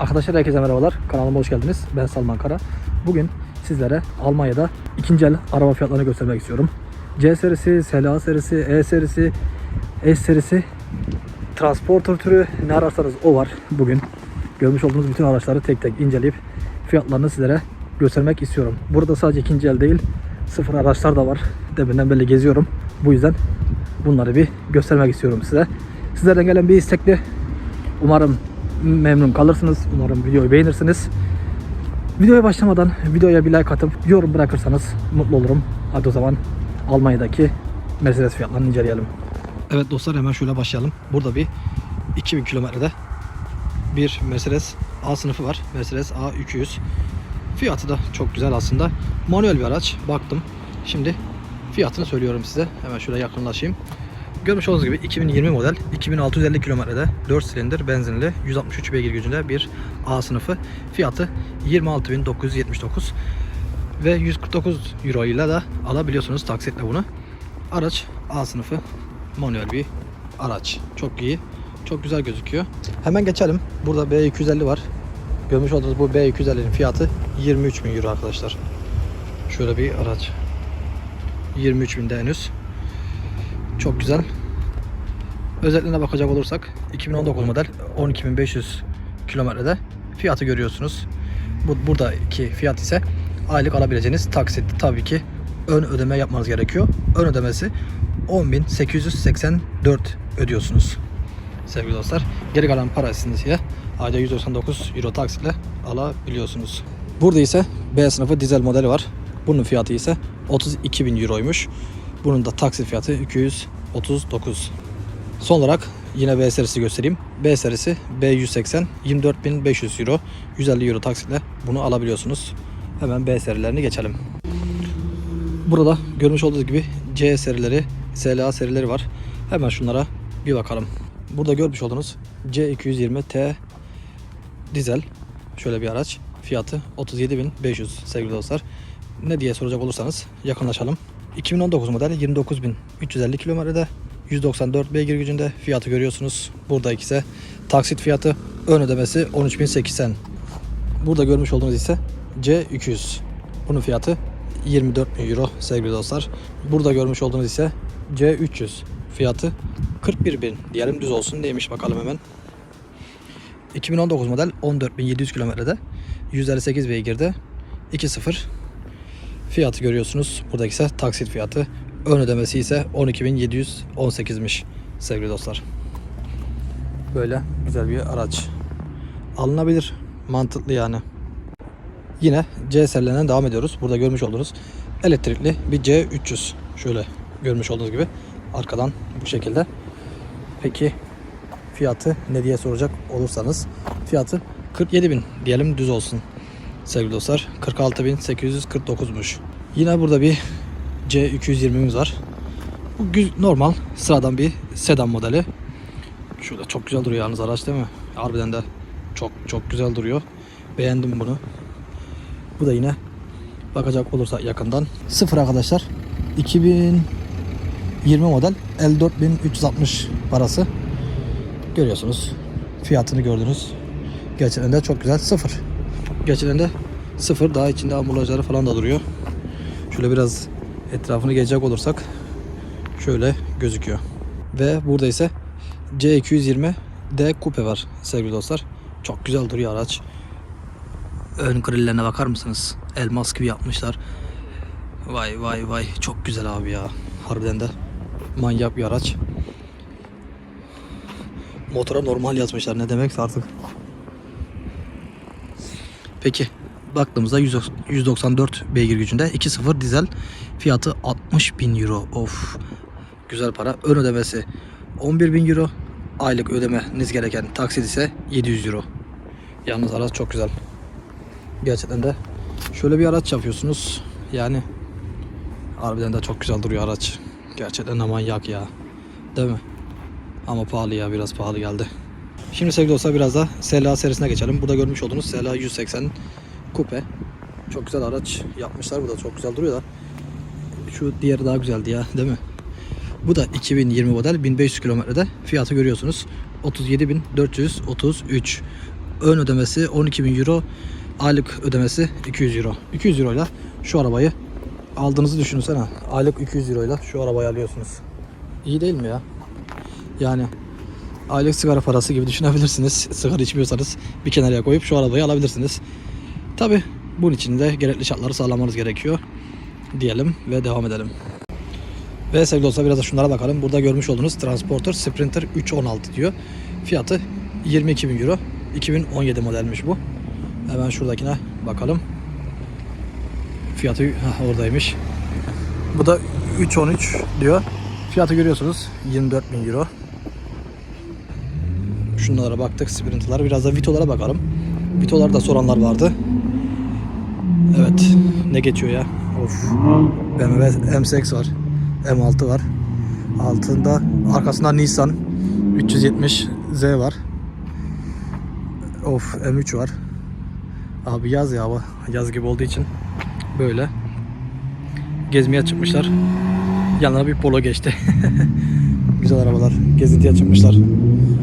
Arkadaşlar herkese merhabalar. Kanalıma hoş geldiniz. Ben Salman Kara. Bugün sizlere Almanya'da ikinci el araba fiyatlarını göstermek istiyorum. C serisi, SLA serisi, E serisi, S serisi, transporter türü ne ararsanız o var bugün. Görmüş olduğunuz bütün araçları tek tek inceleyip fiyatlarını sizlere göstermek istiyorum. Burada sadece ikinci el değil, sıfır araçlar da var. Deminden beri geziyorum. Bu yüzden bunları bir göstermek istiyorum size. Sizlerden gelen bir istekli Umarım memnun kalırsınız. Umarım videoyu beğenirsiniz. Videoya başlamadan videoya bir like atıp yorum bırakırsanız mutlu olurum. Hadi o zaman Almanya'daki Mercedes fiyatlarını inceleyelim. Evet dostlar hemen şöyle başlayalım. Burada bir 2000 kilometrede bir Mercedes A sınıfı var. Mercedes A200. Fiyatı da çok güzel aslında. Manuel bir araç. Baktım. Şimdi fiyatını söylüyorum size. Hemen şöyle yakınlaşayım. Görmüş olduğunuz gibi 2020 model 2650 kilometrede 4 silindir benzinli 163 beygir gücünde bir A sınıfı fiyatı 26.979 ve 149 euro ile de alabiliyorsunuz taksitle bunu. Araç A sınıfı manuel bir araç. Çok iyi. Çok güzel gözüküyor. Hemen geçelim. Burada B250 var. Görmüş olduğunuz bu B250'nin fiyatı 23.000 euro arkadaşlar. Şöyle bir araç. 23.000'de henüz. Çok güzel. Özelliğine bakacak olursak 2019 model 12.500 kilometrede fiyatı görüyorsunuz. Bu buradaki fiyat ise aylık alabileceğiniz taksit. Tabii ki ön ödeme yapmanız gerekiyor. Ön ödemesi 10.884 ödüyorsunuz. Sevgili dostlar. Geri kalan parasını ise ayda 199 euro taksitle alabiliyorsunuz. Burada ise B sınıfı dizel modeli var. Bunun fiyatı ise 32.000 euroymuş. Bunun da taksit fiyatı 239. Son olarak yine B serisi göstereyim. B serisi B180 24.500 euro. 150 euro taksitle bunu alabiliyorsunuz. Hemen B serilerini geçelim. Burada görmüş olduğunuz gibi C serileri, SLA serileri var. Hemen şunlara bir bakalım. Burada görmüş olduğunuz C220T dizel şöyle bir araç. Fiyatı 37.500 sevgili dostlar. Ne diye soracak olursanız yakınlaşalım. 2019 model 29.350 kilometrede 194 beygir gücünde fiyatı görüyorsunuz. Burada ise taksit fiyatı ön ödemesi 13.080. Burada görmüş olduğunuz ise C200. Bunun fiyatı 24 bin euro sevgili dostlar. Burada görmüş olduğunuz ise C300. Fiyatı 41 bin. Diyelim düz olsun neymiş bakalım hemen. 2019 model 14.700 kilometrede 158 beygirde 2.0 Fiyatı görüyorsunuz. Buradaki ise taksit fiyatı. Ön ödemesi ise 12.718'miş sevgili dostlar. Böyle güzel bir araç. Alınabilir. Mantıklı yani. Yine C serilerinden devam ediyoruz. Burada görmüş olduğunuz elektrikli bir C300. Şöyle görmüş olduğunuz gibi arkadan bu şekilde. Peki fiyatı ne diye soracak olursanız fiyatı 47.000 diyelim düz olsun sevgili dostlar. 46.849'muş. Yine burada bir C220'miz var. Bu normal sıradan bir sedan modeli. Şurada çok güzel duruyor yalnız araç değil mi? Harbiden de çok çok güzel duruyor. Beğendim bunu. Bu da yine bakacak olursa yakından. Sıfır arkadaşlar. 2020 model 54.360 parası. Görüyorsunuz. Fiyatını gördünüz. Gerçekten de çok güzel. Sıfır. Gerçekten de sıfır. Daha içinde ambalajları falan da duruyor. Şöyle biraz etrafını gezecek olursak şöyle gözüküyor. Ve burada ise C220 D Coupe var sevgili dostlar. Çok güzel duruyor araç. Ön grillerine bakar mısınız? Elmas gibi yapmışlar. Vay vay vay çok güzel abi ya. Harbiden de manyak bir araç. Motora normal yazmışlar ne demekse artık. Peki baktığımızda 100 194 beygir gücünde 2.0 dizel fiyatı 60 bin euro. Of güzel para. Ön ödemesi 11 bin euro. Aylık ödemeniz gereken taksit ise 700 euro. Yalnız araç çok güzel. Gerçekten de şöyle bir araç yapıyorsunuz. Yani harbiden de çok güzel duruyor araç. Gerçekten de manyak ya. Değil mi? Ama pahalı ya biraz pahalı geldi. Şimdi sevgili olsa biraz da SLA serisine geçelim. Burada görmüş olduğunuz SLA 180 Coupe. Çok güzel araç yapmışlar. Bu da çok güzel duruyor da. Şu diğeri daha güzeldi ya değil mi? Bu da 2020 model 1500 kilometrede. Fiyatı görüyorsunuz. 37.433. Ön ödemesi 12.000 euro. Aylık ödemesi 200 euro. 200 euro ile şu arabayı aldığınızı düşünsene. Aylık 200 euro ile şu arabayı alıyorsunuz. İyi değil mi ya? Yani aylık sigara parası gibi düşünebilirsiniz. Sigara içmiyorsanız bir kenara koyup şu arabayı alabilirsiniz. Tabi bunun için de gerekli şartları sağlamanız gerekiyor. Diyelim ve devam edelim. Ve sevgili dostlar biraz da şunlara bakalım. Burada görmüş olduğunuz Transporter Sprinter 316 diyor. Fiyatı 22 bin euro. 2017 modelmiş bu. Hemen şuradakine bakalım. Fiyatı heh, oradaymış. Bu da 313 diyor. Fiyatı görüyorsunuz 24 bin euro. Şunlara baktık Sprinter'lara. Biraz da Vito'lara bakalım. Vito'larda soranlar vardı. Evet. Ne geçiyor ya? Of. BMW M6 var. M6 var. Altında arkasında Nissan 370 Z var. Of M3 var. Abi yaz ya. Yaz gibi olduğu için böyle gezmeye çıkmışlar. Yanına bir polo geçti. Güzel arabalar. Gezintiye çıkmışlar.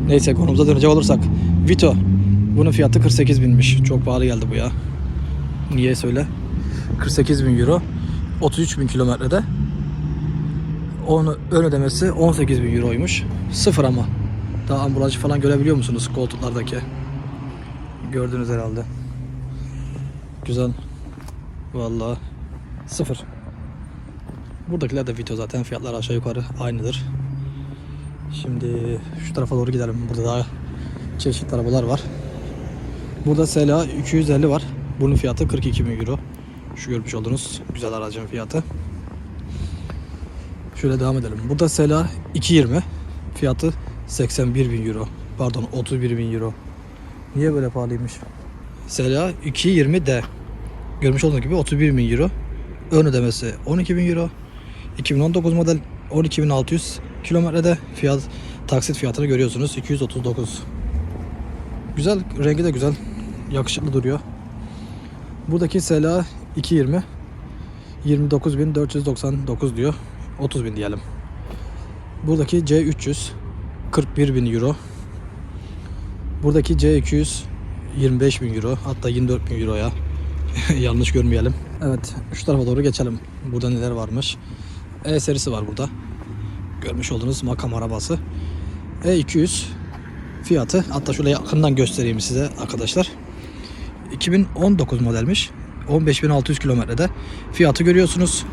Neyse konumuza dönecek olursak. Vito. Bunun fiyatı 48 binmiş. Çok pahalı geldi bu ya. Niye söyle? 48 bin euro. 33 bin kilometrede. Onu ön ödemesi 18 bin euroymuş. Sıfır ama. Daha ambalajı falan görebiliyor musunuz koltuklardaki? Gördünüz herhalde. Güzel. Vallahi sıfır. Buradakiler de Vito zaten fiyatlar aşağı yukarı aynıdır. Şimdi şu tarafa doğru gidelim. Burada daha çeşitli arabalar var. Burada SLA 250 var. Bunun fiyatı 42 bin euro. Şu görmüş olduğunuz güzel aracın fiyatı. Şöyle devam edelim. Burada SLA 220. Fiyatı 81 bin euro. Pardon 31 bin euro. Niye böyle pahalıymış? SLA 220D. Görmüş olduğunuz gibi 31 bin euro. Ön ödemesi 12 bin euro. 2019 model 12.600 kilometrede fiyat taksit fiyatını görüyorsunuz 239. Güzel rengi de güzel. Yakışıklı duruyor. Buradaki SLA 220 29.499 diyor. 30 bin diyelim. Buradaki C300 41 bin euro. Buradaki C200 25 bin euro. Hatta 24 bin euro ya. Yanlış görmeyelim. Evet şu tarafa doğru geçelim. Burada neler varmış. E serisi var burada. Görmüş olduğunuz makam arabası. E200 fiyatı hatta şöyle yakından göstereyim size arkadaşlar. 2019 modelmiş. 15.600 kilometrede. Fiyatı görüyorsunuz.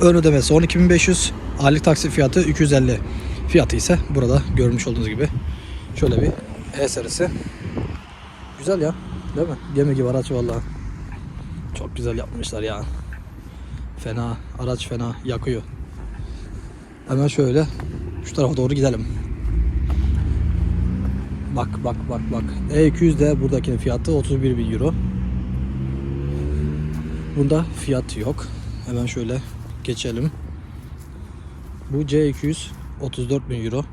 Ön ödemesi 12.500. Aylık taksit fiyatı 250. Fiyatı ise burada görmüş olduğunuz gibi. Şöyle bir E serisi. Güzel ya. Değil mi? Gemi gibi araç vallahi. Çok güzel yapmışlar ya. Fena. Araç fena. Yakıyor. Hemen şöyle şu tarafa doğru gidelim. Bak bak bak bak. E200 de buradakinin fiyatı 31 bin euro. Bunda fiyat yok. Hemen şöyle geçelim. Bu C200 34 bin euro.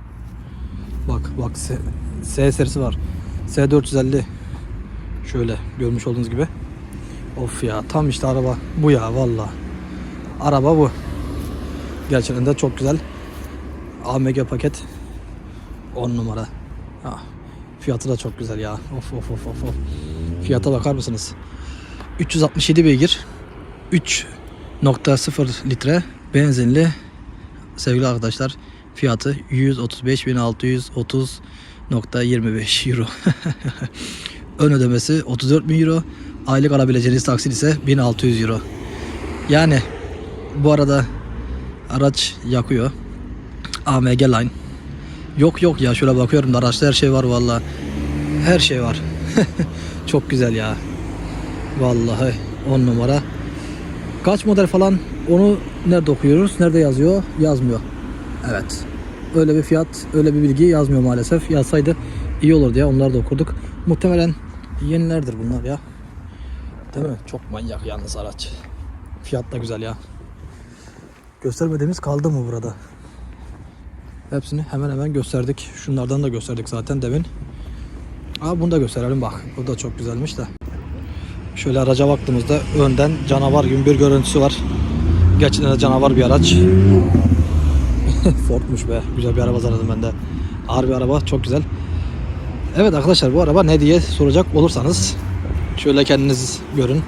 Bak bak S, S serisi var. S450 şöyle görmüş olduğunuz gibi. Of ya tam işte araba bu ya valla. Araba bu. Gerçekten de çok güzel. AMG paket 10 numara. Ha, fiyatı da çok güzel ya. Of of of of. of. Fiyata bakar mısınız? 367 beygir. 3.0 litre benzinli sevgili arkadaşlar fiyatı 135.630.25 euro. Ön ödemesi 34 bin euro. Aylık alabileceğiniz taksit ise 1600 euro. Yani bu arada araç yakıyor. AMG Line. Yok yok ya şöyle bakıyorum da araçta her şey var valla. Her şey var. Çok güzel ya. Vallahi 10 numara. Kaç model falan onu nerede okuyoruz? Nerede yazıyor? Yazmıyor. Evet. Öyle bir fiyat, öyle bir bilgi yazmıyor maalesef. Yazsaydı iyi olurdu ya. Onları da okurduk. Muhtemelen yenilerdir bunlar ya. Değil mi? Çok manyak yalnız araç. Fiyat da güzel ya. Göstermediğimiz kaldı mı burada? Hepsini hemen hemen gösterdik. Şunlardan da gösterdik zaten demin. Aa, bunu da gösterelim bak. Bu da çok güzelmiş de. Şöyle araca baktığımızda önden canavar gibi bir görüntüsü var. Gerçekten de canavar bir araç. Ford'muş be. Güzel bir araba zannettim ben de. Ağır bir araba. Çok güzel. Evet arkadaşlar bu araba ne diye soracak olursanız şöyle kendiniz görün.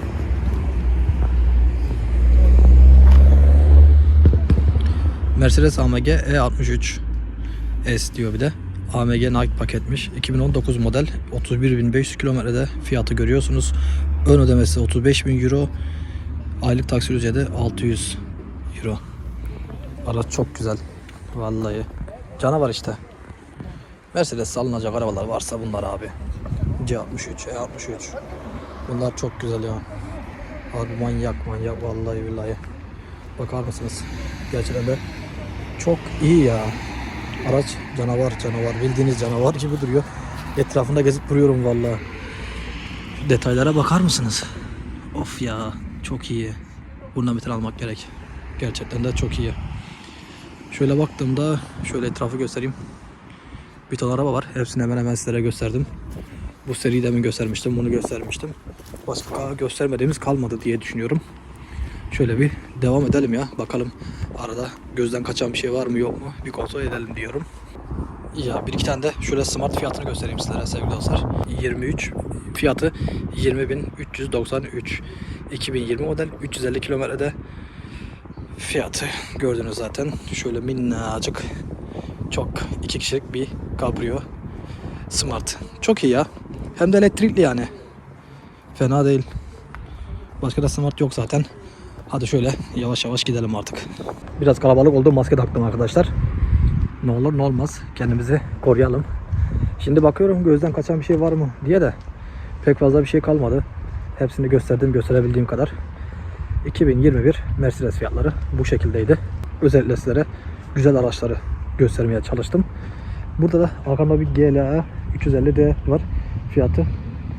Mercedes AMG E63 S diyor bir de. AMG Night paketmiş. 2019 model 31.500 kilometrede fiyatı görüyorsunuz. Ön ödemesi 35.000 euro. Aylık taksi ücreti 600 euro. Araç çok güzel. Vallahi. Canavar işte. Mercedes alınacak arabalar varsa bunlar abi. C63, E63. Bunlar çok güzel ya. Abi manyak manyak vallahi billahi. Bakar mısınız? Gerçekten de çok iyi ya. Araç canavar canavar bildiğiniz canavar gibi duruyor. Etrafında gezip duruyorum vallahi. Detaylara bakar mısınız? Of ya çok iyi. Bundan bir tane almak gerek. Gerçekten de çok iyi. Şöyle baktığımda şöyle etrafı göstereyim. Bir ton araba var. Hepsini hemen hemen sizlere gösterdim. Bu seriyi demin göstermiştim. Bunu göstermiştim. Başka göstermediğimiz kalmadı diye düşünüyorum. Şöyle bir devam edelim ya. Bakalım arada gözden kaçan bir şey var mı yok mu? Bir kontrol edelim diyorum. Ya bir iki tane de şöyle smart fiyatını göstereyim sizlere sevgili dostlar. 23 fiyatı 20.393 2020 model 350 kilometrede fiyatı gördünüz zaten. Şöyle minnacık çok iki kişilik bir kabrio smart. Çok iyi ya. Hem de elektrikli yani. Fena değil. Başka da smart yok zaten. Hadi şöyle yavaş yavaş gidelim artık. Biraz kalabalık oldu. Maske taktım arkadaşlar. Ne olur ne olmaz. Kendimizi koruyalım. Şimdi bakıyorum gözden kaçan bir şey var mı diye de pek fazla bir şey kalmadı. Hepsini gösterdim gösterebildiğim kadar. 2021 Mercedes fiyatları bu şekildeydi. Özellikle sizlere güzel araçları göstermeye çalıştım. Burada da arkamda bir GLA 350D var. Fiyatı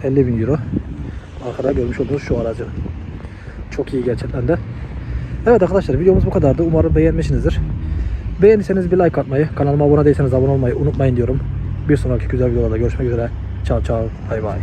50 bin euro. Arkada görmüş olduğunuz şu aracı. Çok iyi gerçekten de. Evet arkadaşlar videomuz bu kadardı. Umarım beğenmişsinizdir. Beğendiyseniz bir like atmayı, kanalıma abone değilseniz abone olmayı unutmayın diyorum. Bir sonraki güzel videolarda görüşmek üzere. Ciao ciao. Bay bay.